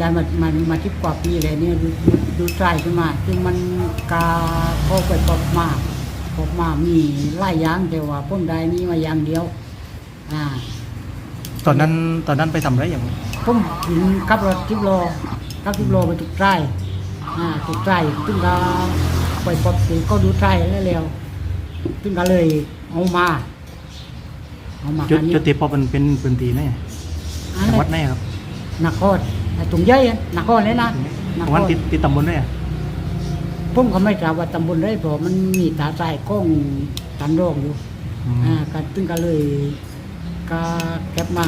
ได้มามามาทิบกว่าปีแล้วเนี่ยดูดูดูใจขึ้นมาซึ่งมันกาเข้าไปปอบมาปอบมามีไล่อยางแต่ว่าพ้นได้นี่มาอย่างเดียว อ่า ตอนนั้นตอนนั้นไปทำอะไรอย่างผมถึงขับรถทิบโลขับทิบโลไปตุกใจอ่าตุกใจซึ่งก็ไปปอบสีก็ดูใจแล้วเร็วซึ่งก็เลยเอามาเอามาจุดอันนี้จุดที่พอเป็นเป็นพื้นที่ไหนอันจังนี้หวัดไหนครับนคร ไอ้ตรงเย้ยอะนครเลยนะนจังคหวัดรติดติดตำบลไหนอะผมก็ไม่ทราบว่าตำบลได้เพราะมันมีตาใจกล้องตันโรคอยู่อืมอ่าก็ตึงก็เลยก็แก็บมา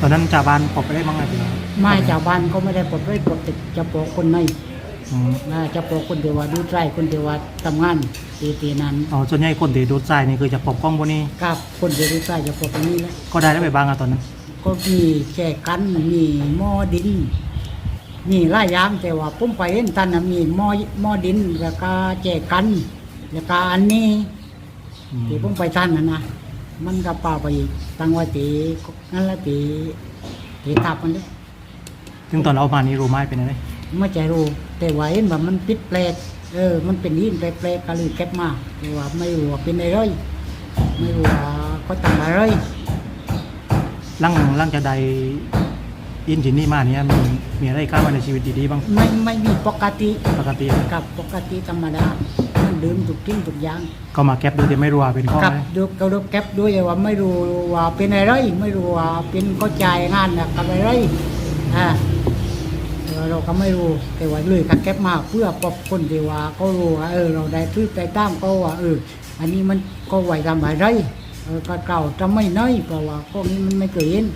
ตอนนั้นชาวบ้านพบไปได้บ้างไหมพี่ไม้ชาวบ้านก็ไม่ได้ปลดไว้ปลดติดจะปลคนในอืมอ่าจะปลคนเดียวว่าดูใจคนเดียวว่าทำงานตีตีนั้นอ๋อส่วนใหญ่คนที่โดนทรายนี่คือจะพบกล้องพวกนี้ กับคนเดียวดูใจจะปลคนนี้แหละก็ได้ได้ไปบ้างอะตอนนั้น ก็มีแจกันมีหม้อดิน มีหลายอย่างแต่ว่าผมไปเห็นท่านน่ะมีหม้อหม้อดินแล้วก็แจกัน แล้วก็อันนี้อืมตีผมไปท่านนะนะมันก็ป่าไปอีกตั้งไว้ตีนั่นแหละตีตีทับมันเลยซึ่งตอนเราเอามานี่รู้ไหมเป็นอะไรไม่ใจรู้แต่ว่าเห็นว่ามันปิดแปลกเออ มันเป็นยินแปลกๆก็เลยเก็บมาแต่ว่าไม่รู้ว่าเป็นอะไรไม่รู้ว่าเขาทำอะไร หลังหลังจะได้ยินจินนี่มาเนี่ยมีมีอะไรเข้ามาในชีวิตดีๆบ้างไม่ไม่มีปกติปกติ กับปกติธรรมดามันดื่มทุกทิ้งทุกอย่างก็มาแก็บโดยที่ไม่รู้ว่าเป็นข้อกับอะไรดูเขาดูเก็บด้วยว่าไม่รู้ว่าเป็นอะไรไม่รู้ว่าเป็นก็จ่ายงานนะกับอะไรอ่าเออเราก็ไม่รู้แต่ว่าเลยก็เก็บมาเพื่อปกคนที่ว่าเขารู้ว่าเออเราได้ทื่อได้ตามเขาว่าเอออันนี้มันก็ไหวทำอะไร เออก็เก่าจะไม่น้อยเพราะว่าพวกนี้มันไม่เคยเห็น